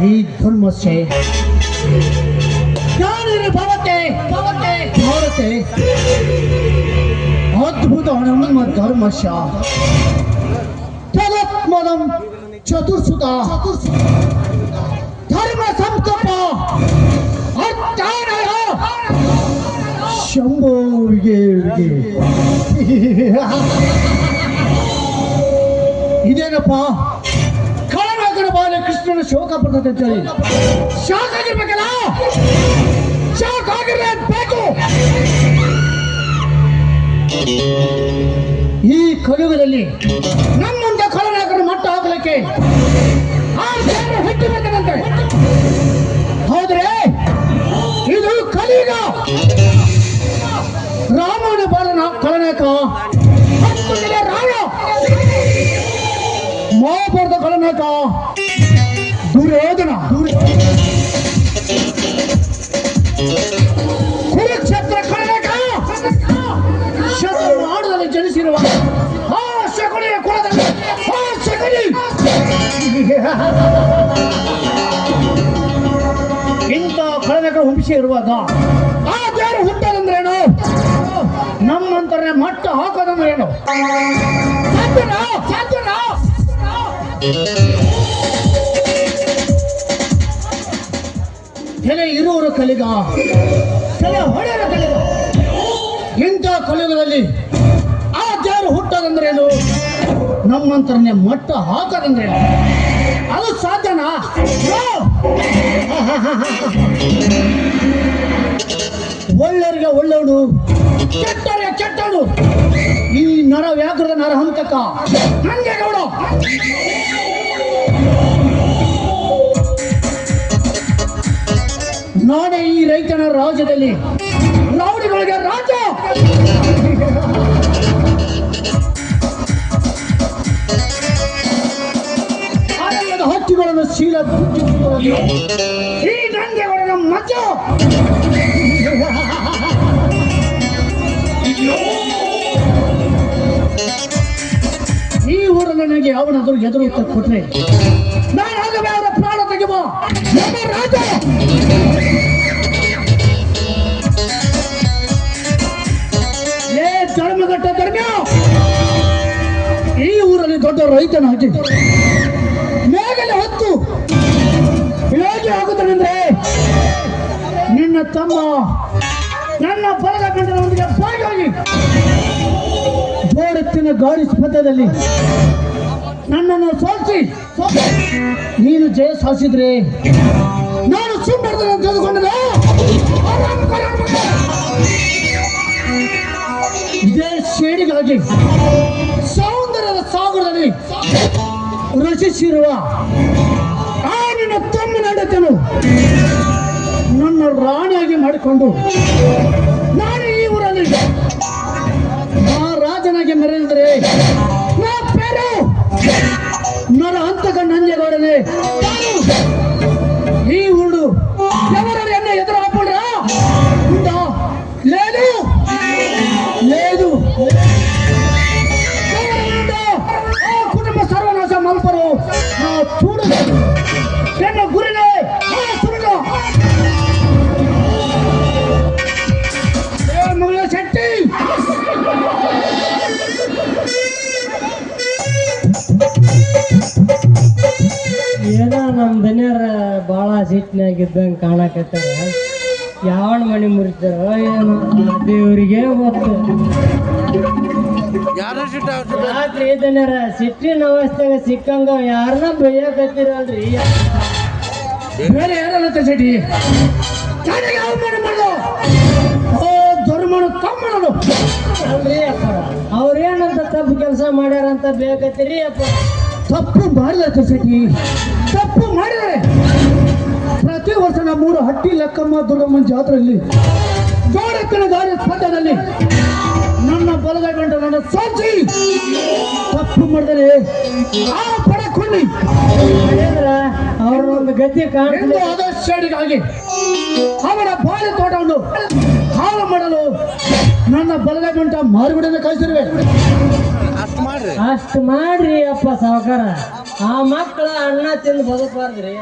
ಯದಾ ಹಿ ಧರ್ಮಸ್ಯ ಜ್ಞಾನಿನ ಭವತೆ ಭವತೆ ಭಾರತೆ ಅದ್ಭುತ ನಮ್ಮ ಧರ್ಮಶ ತದತ್ಮದಂ ಚತುರ್ಸುತ ಧರ್ಮ ಸಂಕಲ್ಪ ಅರ್ಥಾನಯ ಶಂಭೋ ವಿಗೆ ವಿಗೆ ಇದೇನಪ್ಪ ಕಳನಾಗರ ಕೃಷ್ಣನ ಶೋಕ ಪಡ್ತದೆ ಅಂತೇಳಿ ಶಾಕ್ ಆಗಿರ್ಬೇಕಲ್ಲ? ಶಾಕ್ ಆಗಿರ್ಬೇಕು ಈ ಕಡುಗದಲ್ಲಿ ನಮ್ಮಂತ ಕಳನಾಗರ ಮಟ್ಟ ಹಾಕಲಿಕ್ಕೆ ಹುಟ್ಟಿಬೇಕಂತೆ ಹೌದ್ರೆ ಇದು ಕಲಿಯುಗ ರಾಮನ ಬಾಲನ ಕೊಲನಾಯಕ ಹತ್ತು ಜನ ರಾವಣ. ಮಹಾಭಾರತ ದುರ್ಯೋಧನ ಕುರುಕ್ಷೇತ್ರ ಕಳನಾಯಕ ಶತ್ರು ಆಡದಲ್ಲಿ ಜನಿಸಿರುವ ಆ ಶಕುನಿಯ ಕುಲದಲ್ಲಿ ಆ ಶಕುನಿ ಇಂಥ ವಂಶ ಇರುವಾಗ ಆ ದೇವರು ಹುಟ್ಟದಂದ್ರೇನು? ನಮ್ಮಂತರನೇ ಮಟ್ಟ ಹಾಕೋದಂದ್ರೇನು? ಸಾಧ್ಯನಾ ಸಾಧ್ಯನಾ ತಲೆ ಇರುವರು ಕಲಿಗ. ತಲೆ ಹೊಡೆಯರ ಕಲಿಗ. ಇಂಥ ಕಲಿಗದಲ್ಲಿ ಆ ದೇವರು ಹುಟ್ಟದಂದ್ರೇನು ನಮ್ಮಂತರನ್ನೇ ಮಟ್ಟ ಹಾಕದಂದ್ರೇನು ಅದು ಸಾಧ್ಯನಾ? ನೋ. ಒಳ್ಳೆಯವರಿಗೆ ಒಳ್ಳೆಯವನು ಕೆಟ್ಟರಿಗೆ ಕೆಟ್ಟವನು. ಈ ನರ ವ್ಯಾಘ್ರದ ನರ ಹಂತಕ ನಂಗೆ ಗೌಡ ನಾನೇ ಈ ರೈತನ ರಾಜ್ಯದಲ್ಲಿ ರೌಡಿಗಳಿಗೆ ರಾಜ! ಹಕ್ಕಿಗಳನ್ನು ಶೀಲ ಈ ದಂಗೆಗಳನ್ನು ಮಜ ಈ ಊರಲ್ಲಿ ನನಗೆ ಅವನಾದರೂ ಎದುರು ಕೊಟ್ಟರೆ ನಾನು ಪ್ರಾಣ ತೆಗೆವ ದೊಡ್ಡ ರೈತನಾಗಿ ಮೇಗಲೆ ಹೊತ್ತು ಹೇಗೆ ಆಗುತ್ತಾನೆಂದ್ರೆ ನಿನ್ನ ತಮ್ಮ, ನನ್ನ ಬಲದ ಗಂಟನೊಂದಿಗೆ ಭಾಗಿಯಾಗಿ ಜೋಡತ್ತಿನ ಗಾಳಿ ಸ್ಪರ್ಧೆಯಲ್ಲಿ ನನ್ನನ್ನು ಸೋಲ್ಸಿ ನೀನು ಜಯ ಸಾಧಿಸಿದ್ರೆ ನಾನು ಸುಮ್ಮನೆ ತೆಗೆದುಕೊಂಡರೆ ಇದೇ ಶೇಡಿಗಾಗಿ ಸೋ ರಚಿಸಿರುವ ಆ ತಮ್ಮ ತಮ್ಮನ ನನ್ನ ರಾಣಿಯಾಗಿ ಮಾಡಿಕೊಂಡು ನಾನು ಈ ಊರಲ್ಲಿ ಆ ರಾಜನಾಗಿ ಮೆರೆದರೆ ನಾ ಪೇರು ನನ್ನ ಹಂತಕ ನಂಜೆಗೌಡನೆ ಈ ಊರು ಇದ್ದಂಗೆ ಕಾಣಕತ್ತಾರ ಯಾವ ಮಣಿ ಮುರಿತಾರೋ ಏನು ದೇವರಿಗೆ ಗೊತ್ತು. ರಾತ್ರಿ ಇದನ್ನಾರ ಸಿಟ್ಟಿನ ಅವಸ್ಥೆಗೆ ಸಿಕ್ಕಂಗ ಯಾರನ್ನ ಬೈಯಕತ್ತಿರಲ್ರಿ? ಬೇರೆ ಯಾರಲ್ಲ ಅಲ್ರಿ ಅಪ್ಪ ಅವ್ರೇನಂತ ತಪ್ಪು ಕೆಲಸ ಮಾಡ್ಯಾರಂತ ಬೇಕತ್ತೀರಿ ಅಪ್ಪ? ತಪ್ಪು ಮಾಡಿದ ಶೆಟ್ಟಿ ತಪ್ಪು ಮಾಡಿದರೆ ಪ್ರತಿ ವರ್ಷ ನಮ್ಮೂರು ಹಟ್ಟಿ ಲಕ್ಕಮ್ಮ ದುರ್ಗಮ್ಮನ ಜಾತ್ರೆಯಲ್ಲಿ ಜೋಡಕ್ಕನ ದಾರಿ ಸ್ಪರ್ಧೆಯಲ್ಲಿ. ನನ್ನ ಬಲದ ಗಂಟ ನನ್ನ ಸೋಚಿ ತಪ್ಪು ಮಾಡಿದರೆ ಆ ಪಡಕೊಂಡಿ ಅವರ ಅವ್ರ ಒಂದು ಗತಿ ಆದರ್ಶಡಿಗಾಗಿ ಅವರ ಬಾಳೆ ತೋಟವನ್ನು ಹಾಳು ಮಾಡಲು ನನ್ನ ಬಲದ ಗಂಟ ಮಾರುಗುಡಿಯನ್ನು ಕಳಿಸಿರುವೆ ಅಷ್ಟು ಮಾಡ್ರಿ. ಅಪ್ಪ ಸಹಕಾರ ಆ ಮಕ್ಕಳ ಅಣ್ಣ ತಿಂದು ಬದುಕಬಾರ್ದ್ರಿ.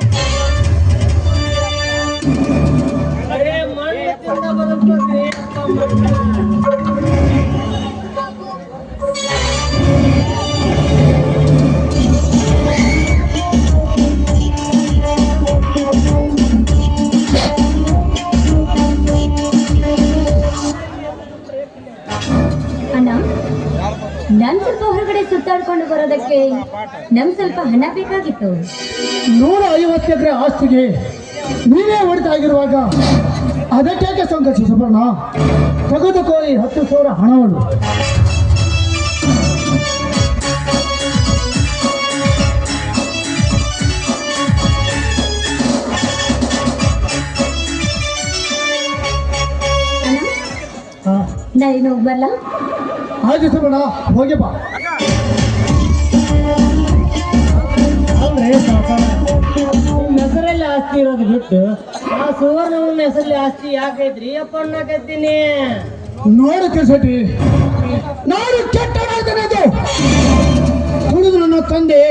ನನ್ ಸ್ವಲ್ಪ ಹೊರಗಡೆ ಸುತ್ತಾಡ್ಕೊಂಡು ಬರೋದಕ್ಕೆ ನಮ್ ಸ್ವಲ್ಪ ಹಣ ಬೇಕಾಗಿತ್ತು. ನೂರ ಐವತ್ತು ಎಕರೆ ಆಸ್ತಿಗೆ ನೀವೇ ಹೊಡಿತಾ ಆಗಿರುವಾಗ ಅದಕ್ಕೆ ಸಂಕಟ ಸುಬರ್ಣ ತೆಗೆದುಕೋ ಈ ಹತ್ತು ಸಾವಿರ ಹಣವನ್ನು. ಅಣ್ಣ ಹಾ. ನಾ ಇನ್ನು ಬರಲ್ಲ ಆಯ್ತು ಸುಬರ್ಣ ಹೋಗಿ ಬಾ. ಆಸ್ತಿ ಇರೋದು ಬಿಟ್ಟು ಆ ಸುವರ್ಣವನ್ನ ಹೆಸರಲ್ಲಿ ಆಸ್ತಿ ಯಾಕೈತ್ರಿ ಅಪ್ಪ ಅನ್ನಕತ್ತೀನಿ ನೋಡು ಕೆಸಟಿ ನಾನು ಕೆಟ್ಟನಾದನದು ಉಳಿದು ನನ್ನ ತಂದೆ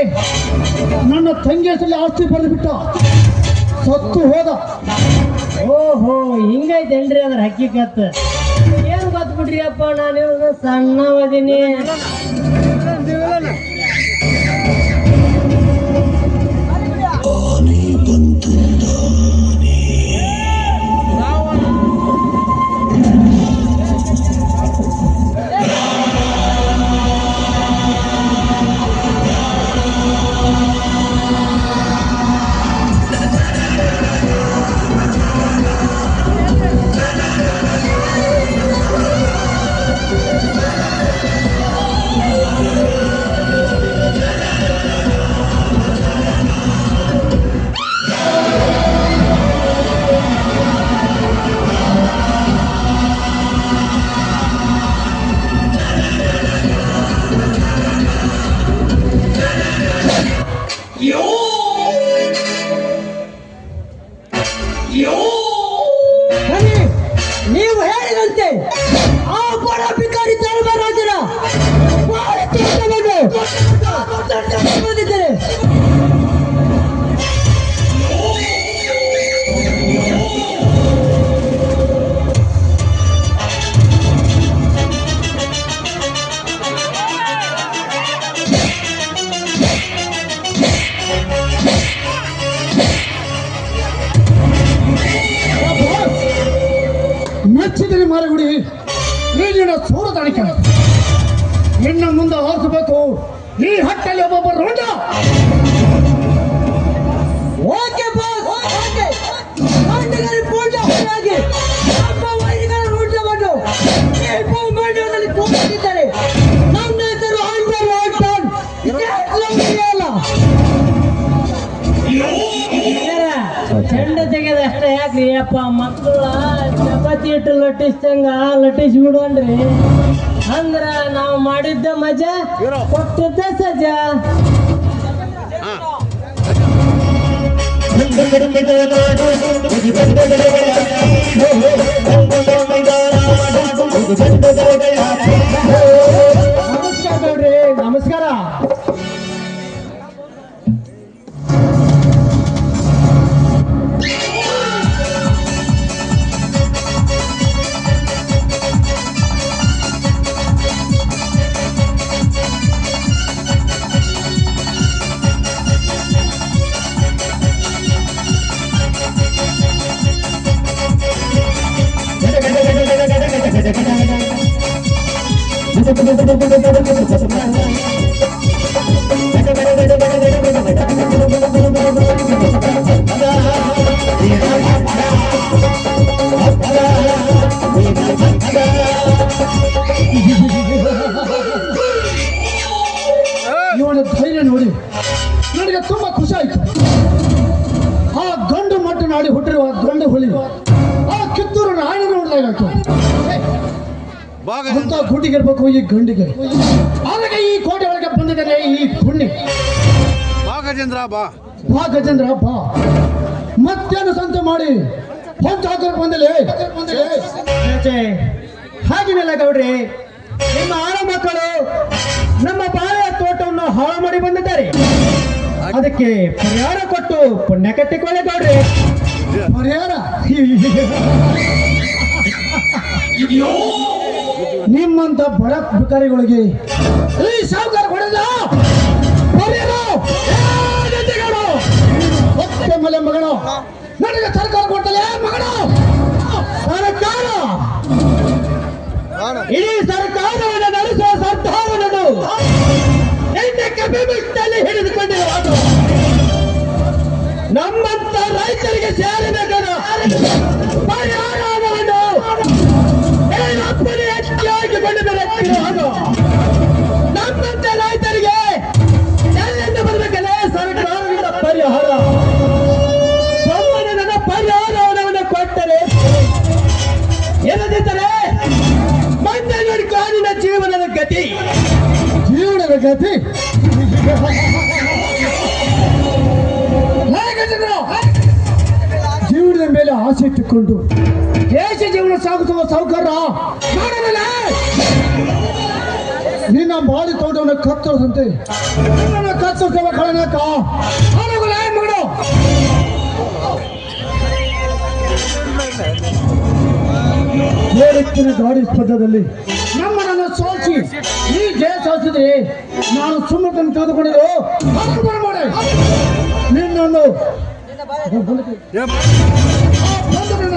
ನನ್ನ ತಂಗಿ ಹೆಸರಲ್ಲಿ ಆಸ್ತಿ ಪಡೆದು ಬಿಟ್ಟ. ಸತ್ತು ಹೋದ. ಓಹೋ ಹಿಂಗೈತೇನ್ರಿ ಅದ್ರ ಹಕ್ಕಿಕತ್. ಏನ್ ಗೊತ್ತ ಬಿಡ್ರಿ ಅಪ್ಪ ನಾನು ಸಣ್ಣವದೀನಿ. ಯಾಕ್ರಿ ಅಪ್ಪ ಮಕ್ಕಳ? ಚಪಾತಿ ಇಟ್ಟು ಲಟ್ಟಿಸ್ದಂಗ ಲಟ್ಟಿಸ್ ಬಿಡೋಣ್ರಿ. ಅಂದ್ರ ನಾವು ಮಾಡಿದ್ದ ಮಜಾ, ಕೊಟ್ಟಿದ್ದ ಸಜಾ. ನಮಸ್ಕಾರ ಇವನ ಧೈರ್ಯ ನೋಡಿ. ನನಗೆ ತುಂಬಾ ಖುಷಿ ಆಯ್ತು. ಆ ಗಂಡು ಮಟ್ಟ ನಾಡಿ ಹುಟ್ಟಿರುವ ಗಂಡು ಹುಲಿ, ಆ ಕಿತ್ತೂರು ನಾಯಿನ ನೋಡ್ಲಾಗಾಯ್ತು ಅಂತ ಗುಂಡಿಗಿರ್ಬೇಕು ಈ ಗಂಡಿಗೆ ಆಗ ಈ ಕೋಟೆ ಒಳಗೆ ಬಂದಿದ್ದಾರೆ ಈ ಪುಣ್ಯ. ಬಾ. ಗಜೇಂದ್ರ ಬಾ. ಬಾ ಗಜೇಂದ್ರ ಬಾ ಮತ್ತೇನು ಸಂತ ಮಾಡಿ ಹೊಂಚ ಹಾಕೋರ್ ಬಂದಲೇ ಹಾಗಿನಲ್ಲ ಗೌಡ್ರಿ ನಿಮ್ಮ ಆರ ಮಕ್ಕಳು ನಮ್ಮ ಬಾಳೆಯ ತೋಟವನ್ನು ಹಾಳು ಮಾಡಿ ಬಂದಿದ್ದಾರೆ. ಅದಕ್ಕೆ ಪರಿಹಾರ ಕೊಟ್ಟು ಪುಣ್ಯ ಕಟ್ಟಿಕೊಳ್ಳಿ ಗೌಡ್ರಿ. ಪರಿಹಾರ? ನಿಮ್ಮಂತ ಬಡ ಭಿಕಾರಿಗಳಿಗೆ ಈ ಸಾವುಕಾರ ಹೊಡೆದ? ಹೊಟ್ಟೆ ಮಲೆ ಮಗಳು ನನಗೆ ಸರ್ಕಾರ ಕೊಟ್ಟಲೆ ಮಗಳು ಸರ್ಕಾರ. ಇಡೀ ಸರ್ಕಾರವನ್ನು ನಡೆಸುವ ಸರ್ದಾರನನ್ನು ಎಣ್ಣೆ ಕಪಿಬಿಟ್ಟಲ್ಲಿ ಹಿಡಿದುಕೊಂಡಿರುವಾಗ ನಮ್ಮಂತ ರೈತರಿಗೆ ಸೇರಬೇಕಾದ. ಹೇಗಿದ್ರು? ಜೀವನದ ಮೇಲೆ ಆಸೆ ಇಟ್ಟುಕೊಂಡು. ದೇಶ ಜೀವನ ಸಾಗಿಸುವ ಮಾಡಲಿಲ್ಲ ನಿನ್ನ ಬಾಡಿ ತೋಟವನ್ನು ನಿನ್ನನ್ನು ಕತ್ತರಿಸುವ ಕಳನಾಕ ಬೇರೆತ್ತಿನ ಗಾಡಿ ಸ್ಪರ್ಧದಲ್ಲಿ ನಮ್ಮನ್ನು ಸೋಲಿಸಿ ಈ ಜಯ ಸಾಧಿಸಿದ್ರೆ ನಾನು ಸುಮ್ಮನೆ ಅನುಗ್ರಹ ಮಾಡಿ ನಿನ್ನನ್ನು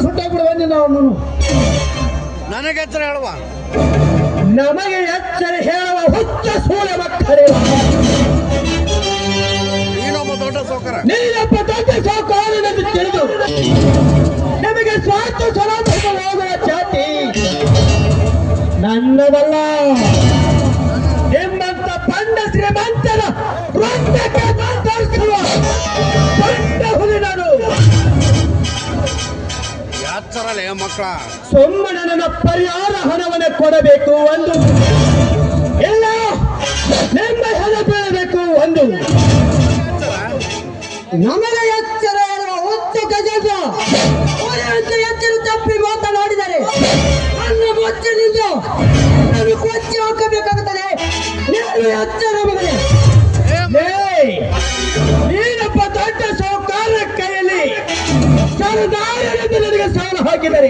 ಸುಟ್ಟಾಗ್ಬಿಡುವೆ ನಿನ್ನ ಅವನನ್ನು. ನನಗೆ ಎಚ್ಚರ ಹೇಳುವ. ನಮಗೆ ಎಚ್ಚರಿ ಹೇಳುವ ಹುಚ್ಚ ಸೂಳೆ ಮಕ್ಕಳೇ ನೀನೊಬ್ಬ ದೊಡ್ಡ ಸೌಕರ. ನೀನೊಬ್ಬ ದೊಡ್ಡ ಸೌಕರ್ಯ ತಿಳಿದು. ನಮಗೆ ಸ್ವಾರ್ಥ ಚಲೋ ಹೋಗುವ ಜಾತಿ ನನ್ನದಲ್ಲ. ಯಾಚರಲ್ಲ ಮಕ್ಕಳ. ಸುಮ್ಮನೆ ನನ್ನ ಪರಿಹಾರ ಹಣವನ್ನು ಕೊಡಬೇಕು ಒಂದು. ಎಲ್ಲ ನಿಮ್ಮ ಹಣ ಬೀಳಬೇಕು ಒಂದು. ನಮಗೆ ಎಚ್ಚರ ಗಜೇಂದ್ರ ಅವರಂತೆ ಎಚ್ಚರ ತಪ್ಪಿ ಮಾತನಾಡಿದರೆ ನನ್ನ ಬೊಚ್ಚನಿಂದ ನಾನು ಕೊಚ್ಚಿ ಹಾಕಬೇಕಾಗುತ್ತದೆ. ನೀನು ಎಚ್ಚರ ಮಗನೇ? ನೀನಪ್ಪ ದೊಡ್ಡ ಸೌಕಾರ ಕೈಯಲ್ಲಿ ದಾರಿಯಲ್ಲಿ ನನಗೆ ಸಾಲ ಹಾಕಿದರೆ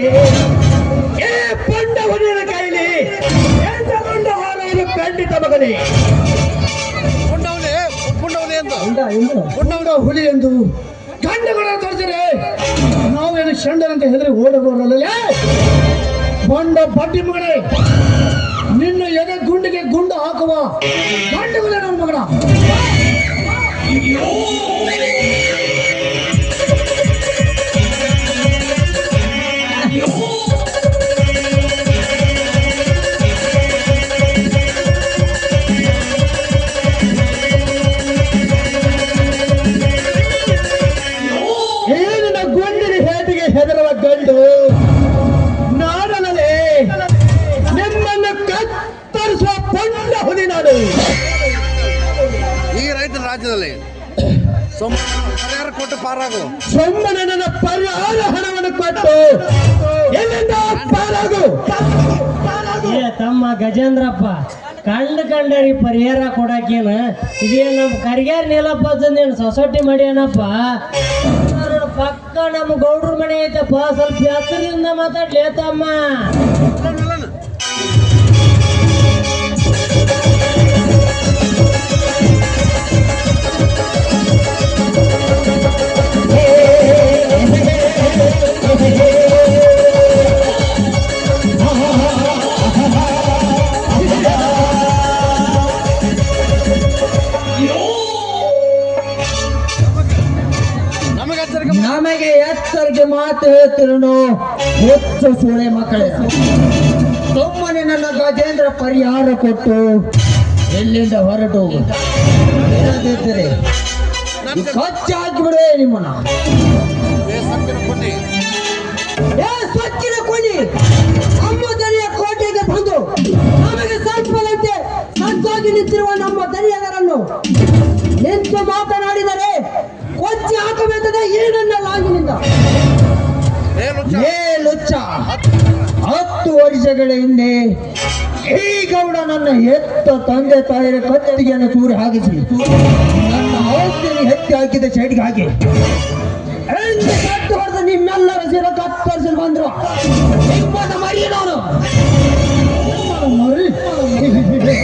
ಏ ಪಂಡ ಹೊಡೆಯನ ಕೈಲಿ ಎಂಟಗೊಂಡ ಹಾಲನ್ನು ಖಂಡಿತ ಮಗನೇ. ಪುಂಡವಲಿ ಪುಂಡವಲಿ ಎಂದು. ಪುಣ್ಯವನ ಹುಲಿ ಎಂದು? ಗಂಡುಗಳ ತೋರಿಸಿದ್ರೆ ನಾವೇನು ಶಂಡನಂತ ಹೆದರಿ ಓಡೋರಲ್ಲ ಬಂಡ ಬಡ್ಡಿ ಮಗನೇ ನಿನ್ನ ಎದೆ ಗುಂಡಿಗೆ ಗುಂಡು ಹಾಕುವ ಗಂಡುಗಳ ನನ್ನ ಮಗನ. ಪರಿಹಾರ ಕೊಟ್ಟು ಪಾರಾಗು. ಸುಮ್ಮನೆ ನನ್ನ ಪರಿಹಾರ ಹಣವನ್ನು ಕೊಟ್ಟು ಎಲ್ಲಿಂದ ಪಾರಾಗು? ಏ ತಮ್ಮ ಗಜೇಂದ್ರಪ್ಪ ಕಂಡ ಕಂಡರಿ ಪರಿಹಾರ ಕೊಡಕೇನ ಇದೇ ನಮ್ಮ ಕರಿಗಾರ ನೀಲಪ್ಪ ತಂದೇನು ಸೊಸೈಟಿ ಮಾಡ್ಯಾನಪ್ಪ? ಪಕ್ಕ ನಮ್ಮ ಗೌಡ್ರ ಮನೆ ಐತಪ್ಪ ಸ್ವಲ್ಪ ಹತ್ತಿರದಿಂದ ಮಾತಾಡ್ಲಿ ತಮ್ಮ. ಮಾತು ಹೇಳ್ತಿರೋನು? ಹೆಚ್ಚು ಸೂಳೆ ಮಕ್ಕಳೇ. ಸುಮ್ಮನೆ ನನ್ನ ಗಜೇಂದ್ರ ಪರಿಹಾರ ಕೊಟ್ಟು ಎಲ್ಲಿಂದ ಹೊರಟು ಹಾಕಿಬಿಡುವೆ ನಿಮ್ಮನ್ನ. ಸ್ವಚ್ಛನ ಕೊಡಿ ನಮ್ಮ ದರಿಯ ಕೋಟೆಗೆ ಬಂದು ನಮಗೆ ಸಂಪದಂತೆ ಸಜ್ಜಾಗಿ ನಿಂತಿರುವ ನಮ್ಮ ದನಿಯರನ್ನು ನಿಂತು ಮಾತನಾಡಿದರೆ ಕೊಚ್ಚಿ ಹಾಕಬೇಕಾದ ಲಾಗಿನಿಂದ ಏ ಲುಚ್ಚ ಹತ್ತು ವರ್ಷಗಳ ಹಿಂದೆ ಈ ಗೌಡ ನನ್ನ ಎತ್ತ ತಂದೆ ತಾಯಿಯ ಕತ್ತಿಗೆಯನ್ನು ತೂರಿ ಹಾಕಿಸಿ ನನ್ನ ಅವತ್ತಿನ ಹೆತ್ತಿ ಹಾಕಿದ ಸೈಡ್ಗೆ ಹಾಕಿ ಕಟ್ಟು ಹೊಡೆದು ನಿಮ್ಮೆಲ್ಲರ ಸಿರ ಕತ್ತರಿಸಲು ಬಂದ್ರು ನಿಮ್ಮನ್ನ ಮರಿ ನಾನು ಮರಿ ಅಂದರೆ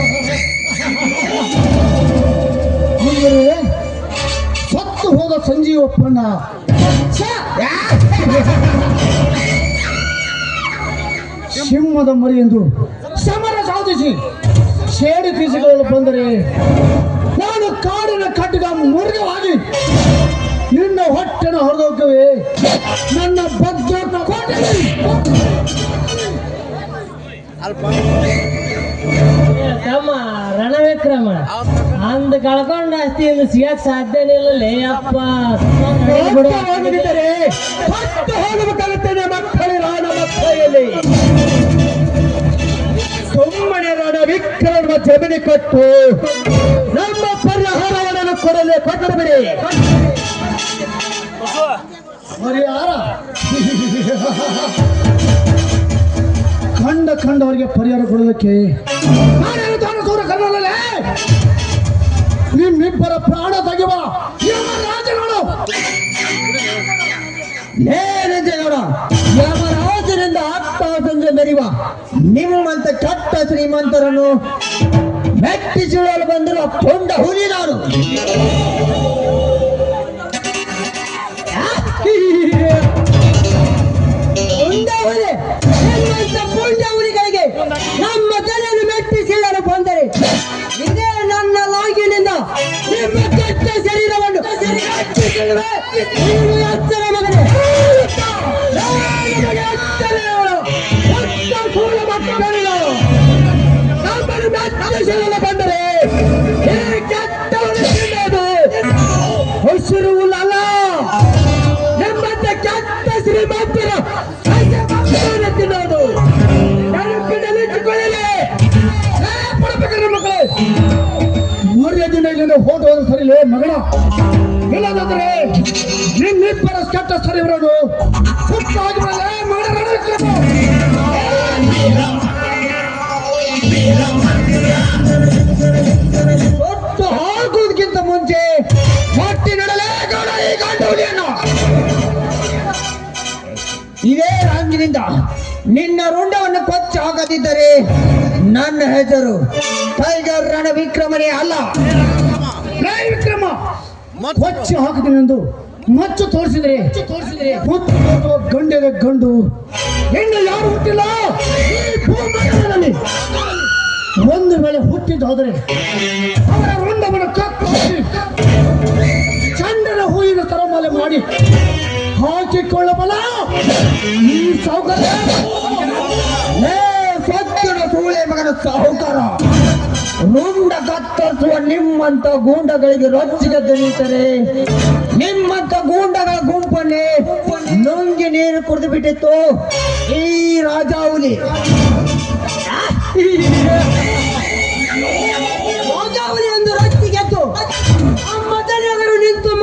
ಸತ್ತು ಹೋದ ಸಂಜೀವಪ್ಪನ ಸಿಂಹದ ಮರಿ ಎಂದು ಸಮರ ಸಾಧಿಸಿ ಸೇಡು ಕೀಸಿಗಳು ಬಂದರೆ ನಾನು ಕಾಡಿನ ಕಟ್ಟಗ ಮುರಿದವಾಗಿ ನಿನ್ನ ಹೊಟ್ಟೆನ ಹೊರದೋಗ್ತವೆ. ನನ್ನ ಬದ್ಧ ಅಲ್ಪ. ತಮ್ಮ ರಣವಿಕ್ರಮ. ಅಂದ್ ಕಳ್ಕೊಂಡ ಆಸ್ತಿ ಇನ್ನು ಸಿಗಕ್ ಸಾಧ್ಯನೇ ಇಲ್ಲಲೇ ಅಪ್ಪ. ಹೊತ್ತು ಹೋಗಬೇಕಾಗುತ್ತದೆ ಮಕ್ಕಳ, ರಾಣ ಮಕ್ಕಳಲ್ಲಿ ಸುಮ್ಮನೆ ರಾಣ ವಿಕ್ರಮ ಜಮೀನಿ ಕೊಟ್ಟು ನಮ್ಮ ಪರಿಹಾರವನ್ನು ಕೊಡಲೇ ಕೊಟ್ಟಬಿಡಿ ಬಿಡಿ. ಪರಿಹಾರ ಕಂಡ ಕಂಡವರಿಗೆ ಪರಿಹಾರ ಕೊಡೋದಕ್ಕೆ ನಿಮ್ಮಿಬ್ಬರ ಪ್ರಾಣ ತೆಗೆವ ಯಮರಾಜನಿಂದ ಆಗ್ತಾ ಸಂಜೆ ಮೆರಿವ ನಿಮ್ಮಂತ ಕೆಟ್ಟ ಶ್ರೀಮಂತರನ್ನು ಮೆಟ್ಟಿಸಿಡಲು ಬಂದಿರುವ ಕೊಂಡ ಹುಲಿ ನಾನು. ಕೊಂಡ ಹುಲಿ. ಕೊಂಡ ಹುಲಿಗಳಿಗೆ ನಮ್ಮ ಇದೇ ನನ್ನ ಲಾಗಿನಿಂದ ನಿಮ್ಮ ಕೆಟ್ಟ ಶರೀರವನ್ನು ಎತ್ತರ ಮಗನೇ. ಎತ್ತ ಸೂಳ ಮಕ್ಕಳಿಲ್ಲ. ಮರ್ಯಾದಿನ ಫೋಟೋ ಹೋದ ಮಗಳ. ಇಲ್ಲದಂದ್ರೆ ನಿನ್ನಿಬ್ಬರ ಕೆಟ್ಟ ಸರಿ ಇರೋದು. ಒಟ್ಟು ಹಾಕುವುದಕ್ಕಿಂತ ಮುಂಚೆ ಹೊಟ್ಟಿ ನಡಲೇ ಗೌಡ ಇದೇ ರಾಂಗಿನಿಂದ ನಿನ್ನ ರುಂಡವನ್ನು ಕೊಚ್ಚ ಹಾಕದಿದ್ದರೆ ನನ್ನ ಹೆಸರು ಟೈಗರ್ ರಣ ವಿಕ್ರಮನೇ ಅಲ್ಲ. ಕೊಚ್ಚಿ ಹಾಕಿದ್ದೀನಿ ಎಂದು ಮಚ್ಚು ತೋರಿಸಿದ್ರೆ ತೋರಿಸಿದ್ರೆ ಹೋಗುವ ಗಂಡಿನ ಗಂಡು. ಹೆಣ್ಣು ಯಾರು ಹುಟ್ಟಿಲ್ಲ? ಒಂದು ವೇಳೆ ಹುಟ್ಟಿದ್ದಾದರೆ ಅವರ ರುಂಡವನ್ನು ಕತ್ತರಿಸಿ ಚಂಡನ ಹೂವಿನ ತರಮಾಲೆ ಮಾಡಿ ಹಾಕಿಕೊಳ್ಳಬಲ್ಲ ಈ ಸೌಕರ್ಯ ಸತ್ಯನ ಸೂಳೆ ಮಗನ ಸಾಹುಕಾರ. ರುಂಡ ಕತ್ತರಿಸುವ ನಿಮ್ಮಂತ ಗೂಂಡಗಳಿಗೆ ರೊಚ್ಚಿಗೆ ದೊರೆಯುತ್ತಾರೆ ನಿಮ್ಮಂತ ಗೂಂಡಗಳ ಗುಂಪನ್ನೇ ನುಂಗಿ ನೀರು ಕುಡಿದು ಬಿಟ್ಟಿತ್ತು. ಈ ರಾಜಾವುಲಿ ರಾಜಾವಲಿ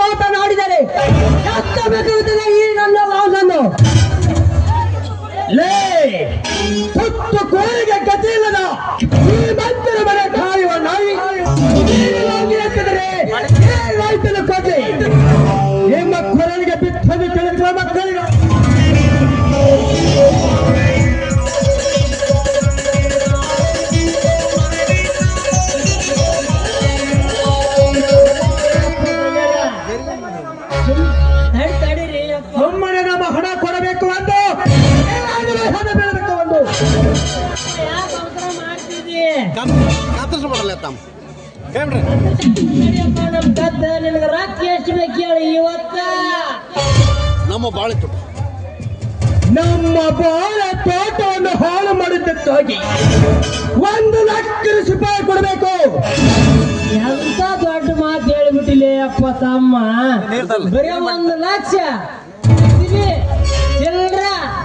ಮಾತನಾಡಿದರೆ ಈ ನನ್ನ ಲೇ ತುತ್ತು ಕೋಳಿಗೆ ಗತಿ ಇಲ್ಲದ ಈ ಮಂತ್ರ ಮನೆ ಕಾಯುವ ನಾಯಿ. ಮಾಡ್ತಿದ್ದಿ ಕಾತರಿಸ್ಬಿಡಲ್ಲ ತಮ್ಮ ಹೇಳ್ರಿ ನಡಿಯಪ್ಪ ನಮ್ ಗದ್ದ ನಿನಗೆ ಇವತ್ತ ನಮ್ಮ ಬಾಳಿತ್ತು ನಮ್ಮ ಬಾಳ ತೋಟವನ್ನು ಹಾಳು ಮಾಡಿದ್ದಕ್ಕಾಗಿ ಒಂದು ಲಕ್ಷ ರೂಪಾಯಿ ಕೊಡಬೇಕು. ಎಂತ ದೊಡ್ಡ ಮಾತು ಹೇಳಿಬಿಟ್ಟಿಲ್ಲ ಅಪ್ಪ ತಮ್ಮ. ಬರೀ ಒಂದು ಲಕ್ಷ. ಕೊಡ್ತೀನಿ. ಚಿಲ್ರ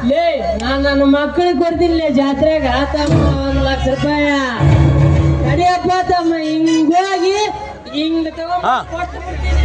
ಲೇ ನಾನು ನನ್ನ ಮಕ್ಕಳಿಗೆ ಕೊಡ್ತೀನಿ ಜಾತ್ರೆಗ ತಮ್ಮ ಒಂದು ಲಕ್ಷ ರೂಪಾಯ ನಡಿಯಪ್ಪ ತಮ್ಮ ಹಿಂಗೋಗಿ ಹಿಂಗ್ ತಗೊಂಡು. ಕೊಟ್ಟು ಬಿಡ್ತೀನಿ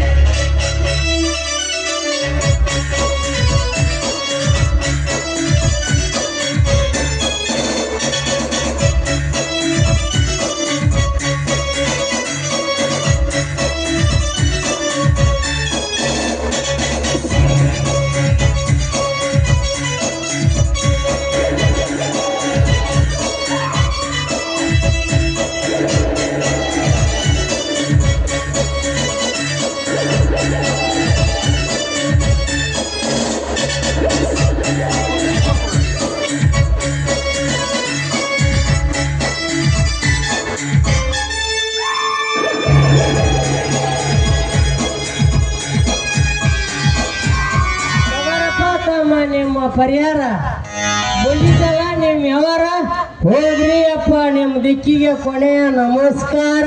ಕೊನೆಯ ನಮಸ್ಕಾರ.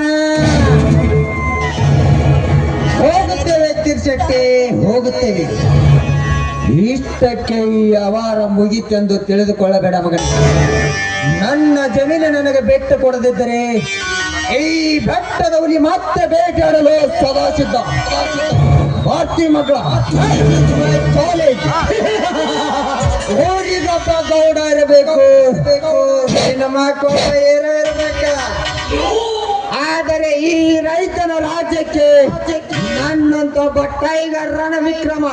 ಹೋಗುತ್ತೇವೆ ತಿರ್ಸಕ್ಕೆ ಹೋಗುತ್ತೇವೆ. ಇಷ್ಟಕ್ಕೆ ಈ ಅವಾರ ಮುಗಿತೆಂದು ತಿಳಿದುಕೊಳ್ಳಬೇಡ ಮಗನ. ನನ್ನ ಜಮೀನು ನನಗೆ ಬೆಟ್ಟು ಕೊಡದಿದ್ದರೆ ಈ ಬೆಟ್ಟದ ಹುಲಿ ಮತ್ತೆ ಬೇಟೆಯಾಡಲು ಸದಾ ಸಿದ್ಧ. ಭಾರತಿ ಮಗಳ ಕಾಲೇಜ್ ಗೌಡ ಇರಬೇಕು. ನಮ್ಮ ಏನೋ ಇರಬೇಕ. ಆದರೆ ಈ ರೈತನ ರಾಜ್ಯಕ್ಕೆ ನನ್ನಂತ ಒಬ್ಬ ಟೈಗರ್ ರಣ ವಿಕ್ರಮ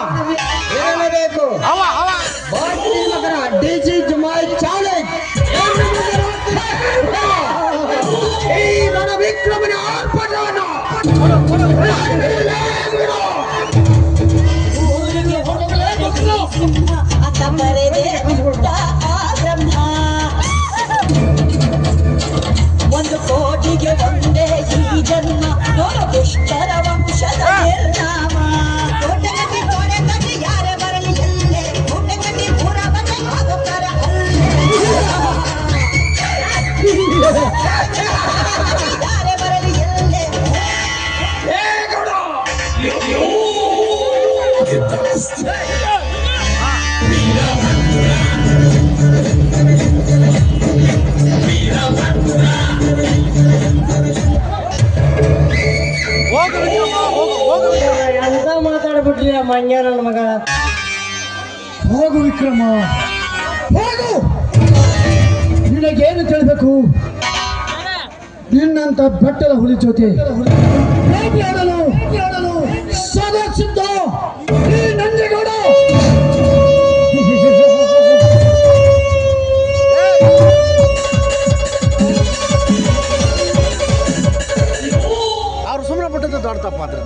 ಹೇಳಬೇಕು ನಗರ ಮಗನ ದಿಸ್ ಇಸ್ ಮೈ ಚಾಲೆಂಜ್. ಈ ರಣ ವಿಕ್ರಮನ ಆರ್ಭಟವನ್ನು ಒಂದು జన్మ పుష్కర వంశద నిర్నామా Get ಆ ಮಂಗ್ಯ ನನ್ನ ಮಗ. ಹೋಗು ವಿಕ್ರಮ. ಹೋಗು. ನಿನಗೇನು ತಿಳಬೇಕು? ನಿನ್ನಂತ ಬೆಟ್ಟದ ಹುಲಿ ಜೊತೆ. ಭೇಟಿಯಾಡಲು ಸದಾ ಸಿದ್ಧ. ಈ ನಂಜೇಗೌಡ ಅವ್ರು ಸುಮ್ಮನೆ ಬಿಟ್ಟದ್ದು ದೊಡ್ಡ ತಪ್ಪಾದ್ರೆ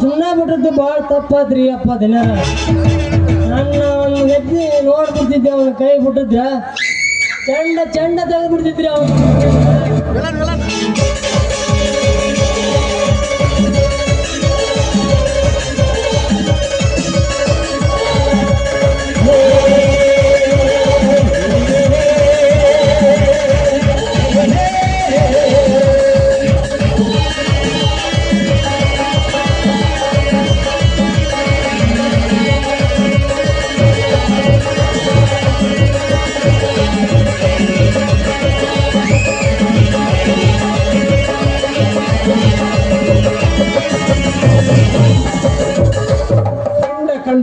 ಸುಮ್ಮನೆ ಬಿಟ್ಟದ್ದು ಭಾಳ ತಪ್ಪಾದ್ರಿ ಅಪ್ಪ ದಿನ ನನ್ನ ಒಂದು ಹೆಜ್ಜೆ ನೋಡ್ಬಿಡ್ತಿದ್ದೆ ಅವನ ಕೈ ಬಿಟ್ಟಿದ್ರ ಚಂಡ ಚಂಡ ತೆಗೆದ್ಬಿಡ್ತಿದ್ರಿ ಅವನು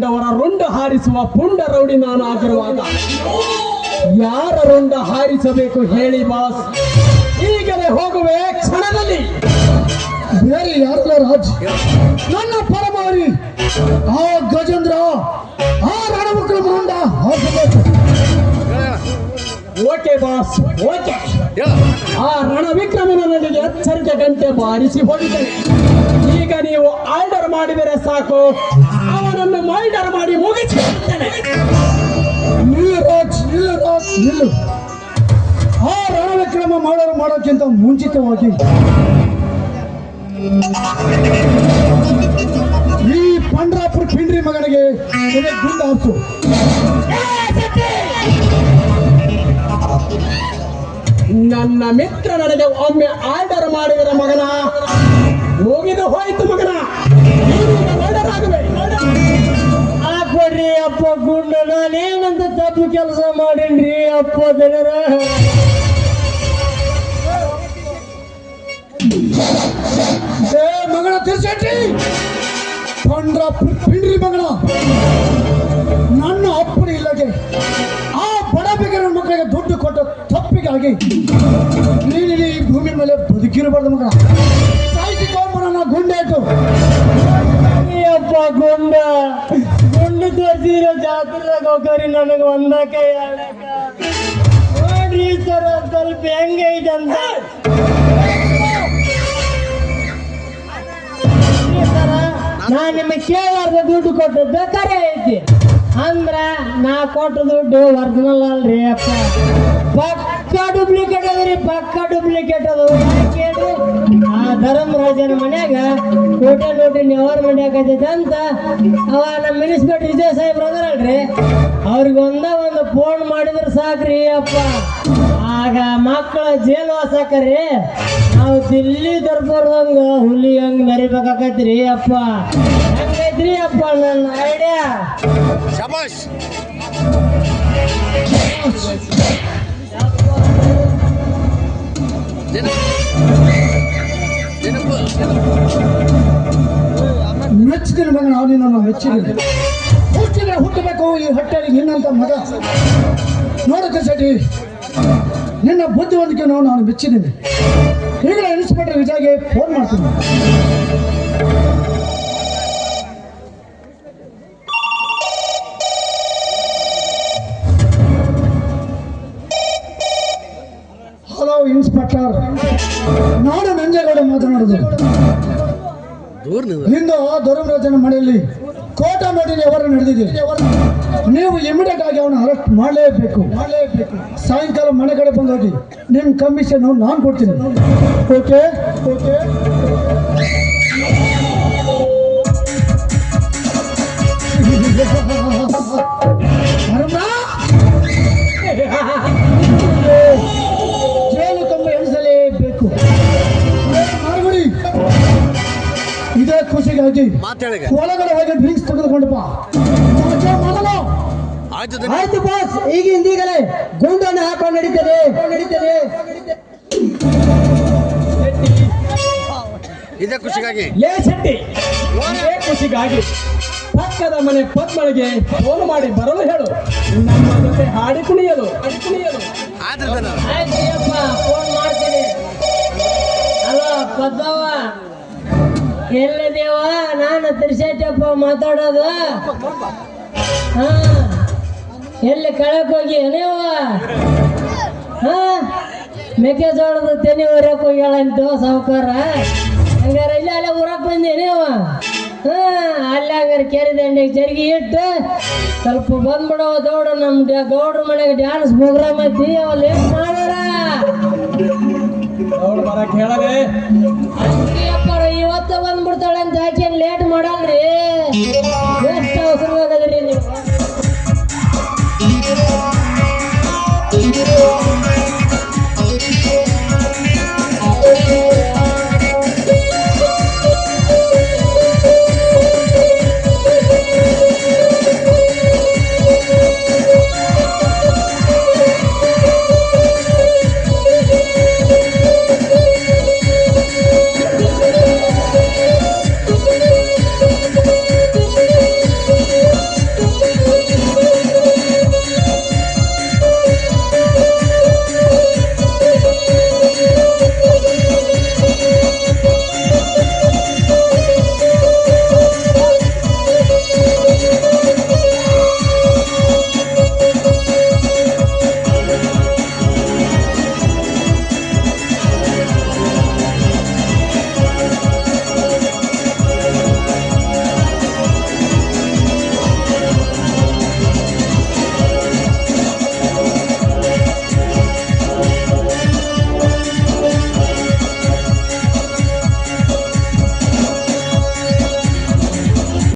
ಕಂಡವರ ರೊಂಡ ಹಾರಿಸುವ ಪುಂಡ ರೌಡಿ ನಾನು ಆಗಿರುವಾಗ. ಯಾರ ರೊಂಡ ಹಾರಿಸಬೇಕು ಹೇಳಿ ಬಾಸ್. ಈಗಲೇ ಹೋಗುವೆ ಕ್ಷಣದಲ್ಲಿ. ಬೇರೆ ಯಾರಲ್ಲ ರಾಜ್? ನನ್ನ ಪರಮಾರಿ, ಆ ಗಜೇಂದ್ರ, ಆ ರಣವಿಕ್ರಮಗೊಂಡ ಹಾಕಬೇಕು ಓಕೆ ಬಾಸ್, ಓಕೆ. ಆ ರಣವಿಕ್ರಮನ ನನಗೆ ಎಚ್ಚರಿಕೆ ಗಂಟೆ ಬಾರಿಸಿ ಹೋಗಿದ್ದೇನೆ. ಈಗ ನೀವು ಆರ್ಡರ್ ಮಾಡಿದರೆ ಸಾಕು. ಅವನನ್ನು ಮೈಡರ್ ಮಾಡಿ ಮುಗಿಸಿ ನಿಲ್ಲು ಆ ರಣವಿಕ್ರಮ ಮಾಡೋರು ಮಾಡೋಕ್ಕಿಂತ ಮುಂಚಿತವಾಗಿ ಈ ಪಂಡ್ರಾಪುರ ಪಿಂಡ್ರಿ ಮಗನಿಗೆ ಗುಂಡು ಹಾರಿಸು ನನ್ನ ಮಿತ್ರ ನನಗೆ ಒಮ್ಮೆ ಆರ್ಡರ್ ಮಾಡಿದರೆ ಮಗನ. ಹೋಗಿದ್ದು ಹೋಯ್ತು ಮಗನ. ಹಾಕ್ಬಿಡ್ರಿ ಅಪ್ಪ ಗುಂಡ ನಾನೇನಂತ ತಪ್ಪು ಕೆಲಸ ಮಾಡೇನ್ರಿ ಅಪ್ಪ ಜನರ ಮಗಳ ತಿರ್ಸಿ ಪಂಡ್ರ ಪಿಂಡ್ರಿ ಮಗಳ. ನನ್ನ ಅಪ್ಪನ ಇಲ್ಲದೆ ಆ ಬಡ ಬಿಗರ ಮಕ್ಕಳಿಗೆ ದುಡ್ಡು ಕೊಟ್ಟ ತಪ್ಪಿಗಾಗಿ ನೀನು ಈ ಭೂಮಿ ಮೇಲೆ ಬದುಕಿರಬಾರ್ದು ಮಗಳ. ಸಾಯಿಸಿಕೊಂಬ ನನ್ನ ಗುಂಡೆ ಆಯ್ತು ಅಪ್ಪ ಗುಂಡು. ತೋರಿಸಿರೋ ಜಾತ್ರೆದಾಗ ಹೋಗರಿ ನನಗೆ ಒಂದಕ್ಕ ನೋಡ್ರಿ ಸರ್ ಸ್ವಲ್ಪ ಹೆಂಗೈತೆ ಅಂತ. ನಾ ನಿಮಗೆ ಕೇಳಾರ್ದ ದುಡ್ಡು ಕೊಟ್ಟದ್ದು ಕರೆ ಐತಿ. ಅಂದ್ರ ನಾ ಕೊಟ್ಟ ದುಡ್ಡು ಒರಿಜಿನಲ್ ಅಲ್ರಿ ಅಪ್ಪ. ಪಕ್ಕ ಡೂಪ್ಲಿಕೇಟ್ ಅದರಿ ಪಕ್ಕ ಡೂಪ್ಲಿಕೇಟ್ ಅದು. ಯಾಕೆ ಧರ್ಮರಾಜನ ಮನ್ಯಾಗ ಕೋಟೆ ನೋಟಿ ನೆವರ್ ಮನ್ಯಾಗ ಐತೈತೆ ಅಂತ ಅವ ನಮ್ಮ ಮಿನಿಸ್ಪೇಟ್ ವಿಜಯ ಸಾಹೇಬ್ ಅದರಲ್ರಿ. ಅವ್ರಿಗೆ ಒಂದ ಒಂದು ಫೋನ್ ಮಾಡಿದ್ರೆ ಸಾಕ್ರಿ ಅಪ್ಪ. ಆಗ ಮಕ್ಕಳ ಜೇಲು ಆಕರಿ ನಾವು ದಿಲ್ಲಿ ದರ್ಬಾರ್ದಂಗ ಹುಲಿ ಹಂಗ ಮೆರಿಬೇಕಾಕತ್ರಿ ಅಪ್ಪ. ಹಂಗೈತ್ರಿ ಅಪ್ಪ ನನ್ನ ಐಡಿಯಾ ಶಬಾಷ್. ನೆನಪು ಮೆಚ್ಚಿದ್ದೀನಿ ಮಗ ನಾವು ನಿನ್ನನ್ನು ಮೆಚ್ಚಿದ್ದೀನಿ ಹುಟ್ಟಿದ್ರೆ ಹುಟ್ಟಬೇಕು, ಈ ಹೊಟ್ಟೆಯಲ್ಲಿ ನಿನ್ನಂತ ಮಗ. ನೋಡಕ್ಕೆ ಸಟಿ, ನಿನ್ನ ಬುದ್ಧಿವಂತಿಕೆಯನ್ನು ನಾನು ಮೆಚ್ಚಿದ್ದೀನಿ. ಈಗಲೇ ಇನ್ಸ್ಪೆಕ್ಟರ್ ವಿಜಯ್ಗೆ ಫೋನ್ ಮಾಡ್ತೀನಿ. ಇನ್ಸ್ಪೆಕ್ಟರ್ ನಾನು ನಂಜೇಗೌಡ ಮಾತನಾಡೋದು. ಇಂದು ದುರಂರಾಜನ ಮನೆಯಲ್ಲಿ ಕೋಟ ಮಾಡಿನ ಅವರ ನಡೆದಿದ್ದೀರಿ ನೀವು ಇಮಿಡಿಯೇಟ್ ಆಗಿ ಅವನ ಅರೆಸ್ಟ್ ಮಾಡಲೇಬೇಕು. ಮಾಡಲೇಬೇಕು ಸಾಯಂಕಾಲ ಮನೆ ಕಡೆ ಬಂದೋಗಿ ನಿಮ್ಮ ಕಮಿಷನ್ ನಾನು ಕೊಡ್ತೀನಿ. ಓಕೆ ಓಕೆ ಮಾತಾಡಿಗ ಒಳಗಡೆ ಹೋಗಿ ಡ್ರಿಂಕ್ಸ್ ತೆಗೆದುಕೊಂಡು ಬಾ. ಆಯ್ತು ಬಾಸ್ ಈಗಿಂದ ಈಗಲೇ ಗುಂಡನ್ನು ಹಾಕೊಂಡು ನಡೀತದೆ. ನಡೀತದೆ. ಇದೇ ಖುಷಿಗಾಗಿ. ಲೇ ಶೆಟ್ಟಿ. ಇದೇ ಖುಷಿಗಾಗಿ. ಪಕ್ಕದ ಮನೆ ಪದ್ಮಳಿಗೆ ಫೋನ್ ಮಾಡಿ ಬರಲು ಹೇಳು. ನಮ್ಮ ಜೊತೆ ಹಾಡಿ ಕುಣಿಯಲು. ಹಾಡಿ ಕುಣಿಯಲು. ಆದ್ರೆ ದನ. ಆಯ್ತು ಅಪ್ಪ ಫೋನ್ ಮಾಡ್ತೀನಿ. ಹಲೋ ಪದ್ದವ್ವ ಎಲ್ಲಿದೇವ ನಾನು ತಿರ್ಸೈತಪ್ಪ ಮಾತಾಡೋದು. ಹಾ. ಎಲ್ಲಿ ಕಳಕ್ ಹೋಗಿ ನೀವು ಹಾ. ಮೆಕ್ಕೆಜೋಳದ ತೆನಿ ಹೊರಕ್ ಹೋಗ್ಯಾಳ ಅಂತ ಸಾವುಕಾರ. ಹಂಗಾರೆ ಇಲ್ಲ ಅಲ್ಲೇ ಊರಕ್ ಬಂದಿ ನೀವು ಹಾ ಅಲ್ಲಿ ಹಂಗಾರೆ ಕೆರೆ ದಂಡೆಗೆ ಜರಿಗೆ ಇಟ್ಟು ಸ್ವಲ್ಪ ಬಂದ್ಬಿಡವ ದೌಡ ನಮ್ಮ ದೌಡ್ರ ಗೌಡ್ರ ಮನೆಗೆ ಡ್ಯಾನ್ಸ್ ಪ್ರೋಗ್ರಾಮ್ ಐತಿ ಅವಲ್ಲ ಮಾಡೋಣ ಮಾಡೋರ. ಹಂಗೆ ಅಂತ ಆಕೆ ಲೇಟ್ ಮಾಡಲ್ರಿ?